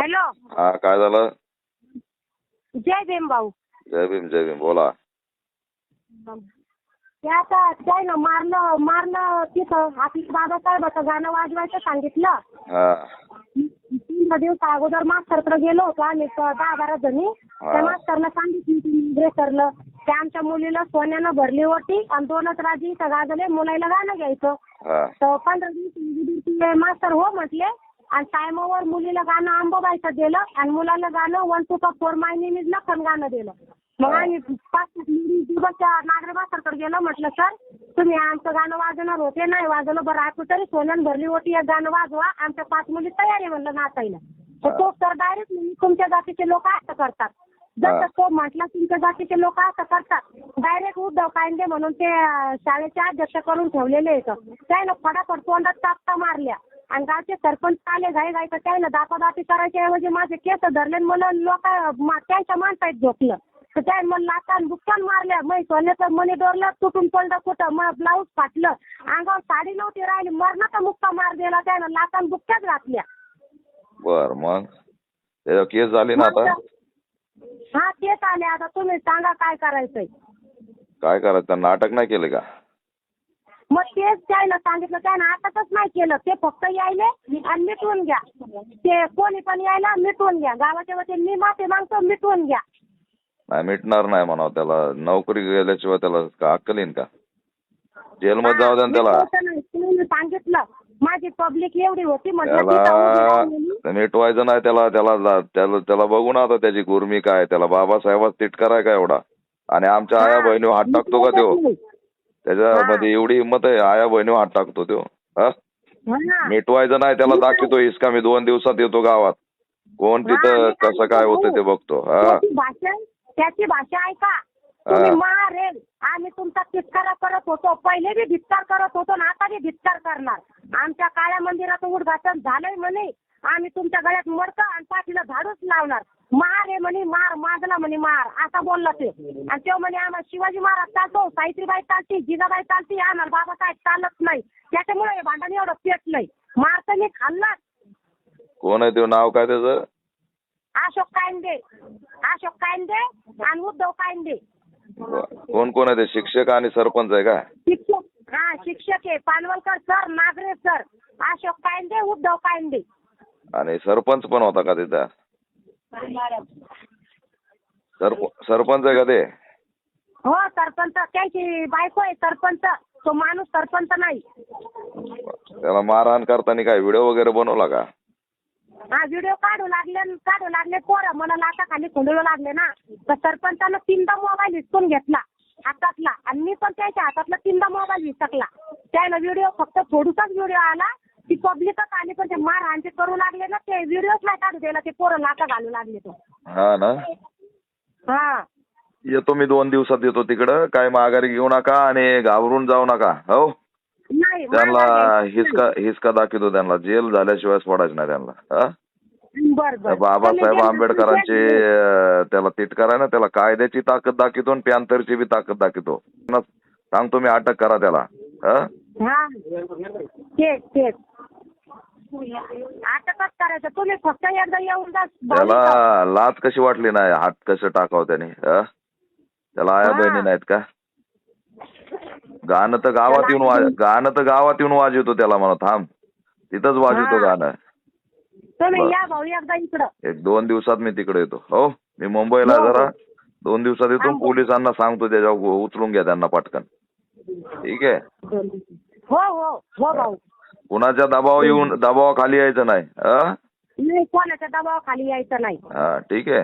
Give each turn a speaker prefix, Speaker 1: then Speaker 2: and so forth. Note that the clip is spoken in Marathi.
Speaker 1: हॅलो.
Speaker 2: हा काय झालं?
Speaker 1: जय भीम भाऊ.
Speaker 2: जय भीम जय भीम बोला.
Speaker 1: ते आता काय ना मारलं मारलं तिथं आपल्या बाबासाहेबाचं गाणं वाजवायचं सांगितलं.
Speaker 2: हा.
Speaker 1: तीन दिवस अगोदर मास्तरकडे गेलो होतो आम्ही दहा बारा जणी. त्या मास्तरनं सांगितलं सरलं त्या आमच्या मुलीला सोन्यानं भरली होती आणि दोनच राजी इथं गाजले मुलाला गाणं घ्यायचं.
Speaker 2: हा.
Speaker 1: तर पंधरा दिवस मास्तर हो म्हटले आणि टायमावर मुलीला गाणं अंबाबाईचं दिलं आणि मुलाला गाणं वन टू का four my name is Lakhan गाणं दिलं. मग आम्ही पाच दिवस नागरे मास्तरकडे गेलो म्हटलं सर तुम्ही आमचं गाणं वाजवणार होते नाही वाजवलं बरं आता तरी सोन्यानं भरली होती एक गाणं वाजवा आमच्या पाच मुली तयार आहे म्हणलं नाचायला. तर तो सर डायरेक्ट तुमच्या जातीचे लोक असं करतात. जसं तो म्हटला तुमच्या जातीचे लोक असं करतात. डायरेक्ट उद्धव कांदे म्हणून ते शाळेचे अध्यक्ष करून ठेवलेले आहेत. त्यानं फटाफट तोंडात चापटा मारल्या. आणि गावचे सरपंच आले घाई घाई तर त्यानं दापादापी करायच्या ऐवजी माझे केस धरले आणि मला लोक त्यांच्या माणसात झोपलं. तर त्या मला लातान बुक्कान मारल्या. मग सोन्याचं मनी डोरलं तुटून पडलं कुठं? मग ब्लाऊज फाटलं. अंगावर साडी नव्हती राहिली. मरणाचा मुक्का मार दिला त्यानं. लातान बुक्क्याच घातल्या.
Speaker 2: बर मग? त्याच्यावर केस झाली ना आता?
Speaker 1: हा तेच आले. आता तुम्ही सांगा काय करायचंय.
Speaker 2: काय करायचं? नाटक नाही केले का?
Speaker 1: मग तेच त्याला सांगितलं त्यानं आताच नाही केलं. ते फक्त यायले आणि मिटवून घ्या. ते कोणी पण यायला मिटवून घ्या. गावाच्या वतीने मी माफी मागतो मिटवून घ्या.
Speaker 2: नाही मिटणार नाही म्हणावं त्याला. नोकरी गेल्याशिवाय त्याला का अक्कल येईन का? जेलमध्ये जाऊ द्या ना त्याला.
Speaker 1: सांगितलं. माझी पब्लिक एवढी होती म्हटलं तिथं उभी
Speaker 2: त्याला. मिटवायचं नाही त्याला. त्याला जा- त्याला त्याला बघू ना आता त्याची गुरमी काय त्याला बाबासाहेबात तिटकार आहे का एवढा? आणि आमच्या आया बहिणी हात टाकतो का तो? त्याच्यामध्ये एवढी हिंमत आहे आया बहिणी हात टाकतो तो. मिटवायचं नाही त्याला दाखवतो इसका मी दोन दिवसात येतो गावात. कोण तिथं कसं काय होतं ते बघतो. हा.
Speaker 1: त्याची भाषा त्याची भाषा ऐका. मारेल आम्ही तुमचा तिटकारा करत होतो. पहिले बी धिक्कार करत होतो आणि आता बी धिक्कार करणार. आमच्या काळ्या मंदिराचं उद्घाटन झालंय म्हणे. आम्ही तुमच्या गळ्यात मरतो आणि पाठीला झाडूच लावणार. मार आहे म्हणे मार माजला म्हणे मार. असा बोलला ते. आणि तो म्हणे आम्हाला शिवाजी महाराज चालतो सावित्रीबाई चालती जिजाबाई चालती आम्हाला बाबासाहेब चालत नाही. त्याच्यामुळे हे भांडण एवढं पेटलंय मार तर मी खाल्लाच.
Speaker 2: कोण आहे ते? नाव काय त्याचं?
Speaker 1: अशोक कायंदे. अशोक कायंदे आणि उद्धव कायंदे.
Speaker 2: कोण कोण आहे ते? शिक्षक आणि सरपंच आहे का?
Speaker 1: शिक्षक हा शिक्षक आहे. Panvalkar sir Nagre sir. Ashok Kayande Uddhav Kayande.
Speaker 2: आणि सरपंच पण होता का तिथं? सरप सरपंच आहे का ते?
Speaker 1: हो सरपंच. त्याची बायको आहे सरपंच. तो माणूस सरपंच नाही.
Speaker 2: त्याला मारहाण करताना काय व्हिडिओ वगैरे बनवला का?
Speaker 1: हा व्हिडिओ काढू लागले काढू लागले पोरं. मला लाटा खाली खोंडू लागले ना. तर सरपंचानं तीनदा मोबाईल हिसकून घेतला हातातला. आणि मी पण त्याच्या हातातला तीनदा मोबाईल हिसकला. त्यानं व्हिडिओ फक्त थोडूसाच व्हिडिओ आला पब्लिकच आली पण ते मारहाण ते करू लागले ना ते व्हिडिओच नाही काढू द्यायला ते पोरं लाटा घालू लागले तो.
Speaker 2: हा ना?
Speaker 1: हा.
Speaker 2: येतो मी दोन दिवसात येतो तिकडं. काय माघारी घेऊ नका आणि घाबरून जाऊ नका हो?
Speaker 1: नाही
Speaker 2: त्यांना हिसका हिसका दाखवतो त्यांना. जेल झाल्याशिवाय सोडायचं नाही त्यांना हा?
Speaker 1: नाही. बर. बर
Speaker 2: बाबासाहेब आंबेडकरांची अं, त्याला तिटकार आहे ना त्याला कायद्याची ताकद दाखवतो आणि पॅन्थरची बी ताकद दाखवतो. सांगतो मी अटक करा त्याला हा?
Speaker 1: हा. तेच तेच. अटकच करायचं? तुम्ही फक्त एकदा येऊन जा.
Speaker 2: त्याला लाच कशी वाटली नाही? हात कसं टाकावं त्याने? त्याला आया. बहिणी नाहीत का? गाणं तर गावात येऊन वाज गाणं तर गावात येऊन वाजवतो त्याला म्हणा थांब. तिथंच वाजवतो
Speaker 1: हा.
Speaker 2: गाणं.
Speaker 1: तुम्ही
Speaker 2: बर.
Speaker 1: या भाऊ एकदा इकडं.
Speaker 2: एक दोन दिवसात मी तिकडे येतो. हो मी मुंबईला
Speaker 1: हो, हो.
Speaker 2: जरा दोन दिवसात येतो. पोलिसांना सांगतो त्याच्यावर उचलून घ्या त्यांना पटकन. ठीक आहे?
Speaker 1: हो हो. हो भाऊ.
Speaker 2: कुणाच्या दबाव येऊन दबावाखाली यायचं नाही हा?
Speaker 1: नाही कोणाच्या दबावाखाली यायचं नाही.
Speaker 2: हा ठीक आहे.